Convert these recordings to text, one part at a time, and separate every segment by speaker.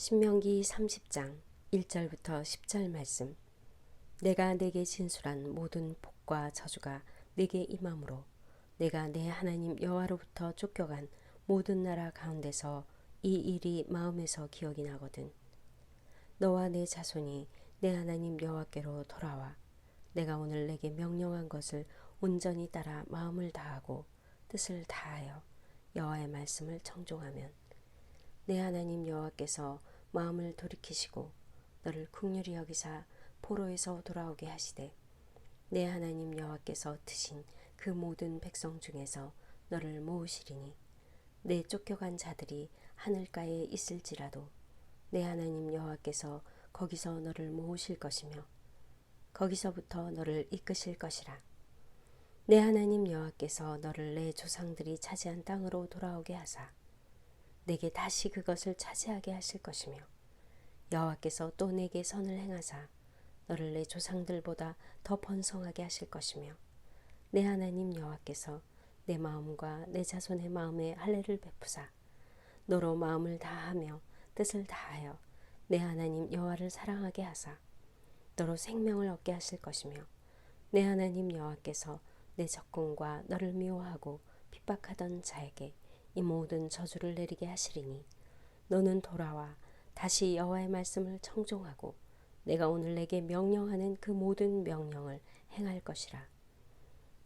Speaker 1: 신명기 30장 1절부터 10절 말씀. 내가 내게 진술한 모든 복과 저주가 내게 임함으로 내가 내 하나님 여호와로부터 쫓겨간 모든 나라 가운데서 이 일이 마음에서 기억이 나거든. 너와 내 자손이 내 하나님 여호와께로 돌아와 내가 오늘 내게 명령한 것을 온전히 따라 마음을 다하고 뜻을 다하여 여호와의 말씀을 청종하면 내 하나님 여호와께서 마음을 돌이키시고 너를 국률이 여기사 포로에서 돌아오게 하시되 내 하나님 여호와께서 트신 그 모든 백성 중에서 너를 모으시리니 내 쫓겨간 자들이 하늘가에 있을지라도 내 하나님 여호와께서 거기서 너를 모으실 것이며 거기서부터 너를 이끄실 것이라. 내 하나님 여호와께서 너를 내 조상들이 차지한 땅으로 돌아오게 하사 내게 다시 그것을 차지하게 하실 것이며 여호와께서 또 내게 선을 행하사 너를 내 조상들보다 더 번성하게 하실 것이며 내 하나님 여호와께서 내 마음과 내 자손의 마음에 할례를 베푸사 너로 마음을 다하며 뜻을 다하여 내 하나님 여호와를 사랑하게 하사 너로 생명을 얻게 하실 것이며 내 하나님 여호와께서 내 적군과 너를 미워하고 핍박하던 자에게 이 모든 저주를 내리게 하시리니 너는 돌아와 다시 여호와의 말씀을 청종하고 내가 오늘 내게 명령하는 그 모든 명령을 행할 것이라.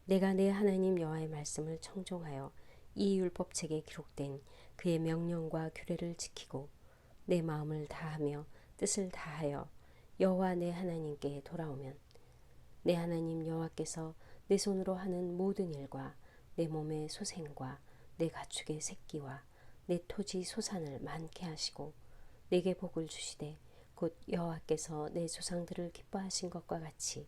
Speaker 1: 내가 내 하나님 여호와의 말씀을 청종하여 이 율법책에 기록된 그의 명령과 규례를 지키고 내 마음을 다하며 뜻을 다하여 여호와 내 하나님께 돌아오면 내 하나님 여호와께서 내 손으로 하는 모든 일과 내 몸의 소생과 내 가축의 새끼와 내 토지 소산을 많게 하시고 내게 복을 주시되 곧 여호와께서 내 조상들을 기뻐하신 것과 같이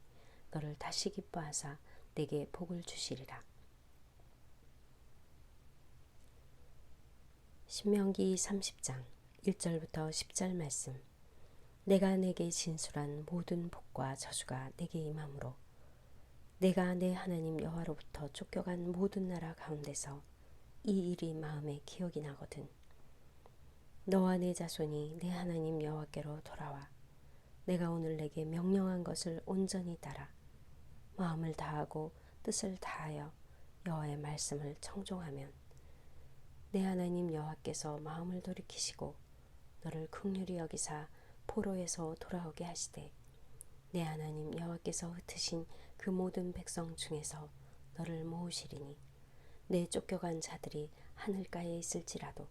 Speaker 1: 너를 다시 기뻐하사 내게 복을 주시리라. 신명기 30장 1절부터 10절 말씀 내가 내게 진술한 모든 복과 저주가 내게 임함으로 내가 내 하나님 여호와로부터 쫓겨간 모든 나라 가운데서 이 일이 마음에 기억이 나거든. 너와 내 자손이 내 하나님 여호와께로 돌아와. 내가 오늘 내게 명령한 것을 온전히 따라 마음을 다하고 뜻을 다하여 여호와의 말씀을 청종하면 내 하나님 여호와께서 마음을 돌이키시고 너를 극률히 여기사 포로에서 돌아오게 하시되 내 하나님 여호와께서 흩으신 그 모든 백성 중에서 너를 모으시리니 내 쫓겨간 자들이 하늘가에 있을지라도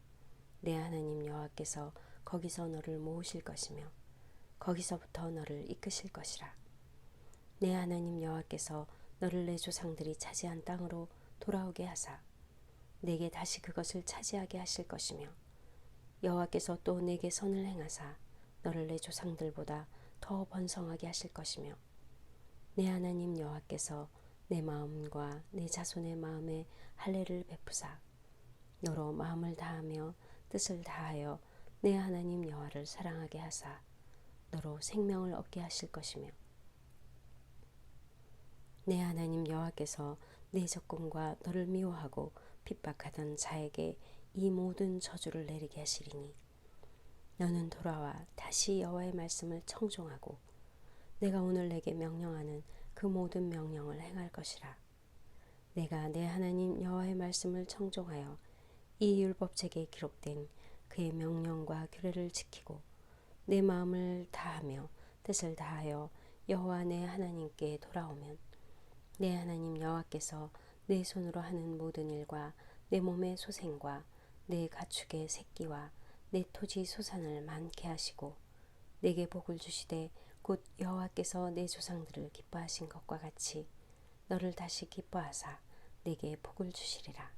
Speaker 1: 내 하나님 여호와께서 거기서 너를 모으실 것이며 거기서부터 너를 이끄실 것이라. 내 하나님 여호와께서 너를 내 조상들이 차지한 땅으로 돌아오게 하사 내게 다시 그것을 차지하게 하실 것이며 여호와께서 또 내게 선을 행하사 너를 내 조상들보다 더 번성하게 하실 것이며 내 하나님 여호와께서 내 마음과 내 자손의 마음에 할례를 베푸사. 너로 마음을 다하며 뜻을 다하여 내 하나님 여호와를 사랑하게 하사. 너로 생명을 얻게 하실 것이며. 내 하나님 여호와께서 내 적군과 너를 미워하고 핍박하던 자에게 이 모든 저주를 내리게 하시리니 너는 돌아와 다시 여호와의 말씀을 청종하고 내가 오늘 내게 명령하는 그 모든 명령을 행할 것이라. 내가 내 하나님 여호와의 말씀을 청종하여 이 율법책에 기록된 그의 명령과 규례를 지키고 내 마음을 다하며 뜻을 다하여 여호와 내 하나님께 돌아오면 내 하나님 여호와께서 내 손으로 하는 모든 일과 내 몸의 소생과 내 가축의 새끼와 내 토지 소산을 많게 하시고 내게 복을 주시되 곧 여호와께서 내 조상들을 기뻐하신 것과 같이 너를 다시 기뻐하사 내게 복을 주시리라.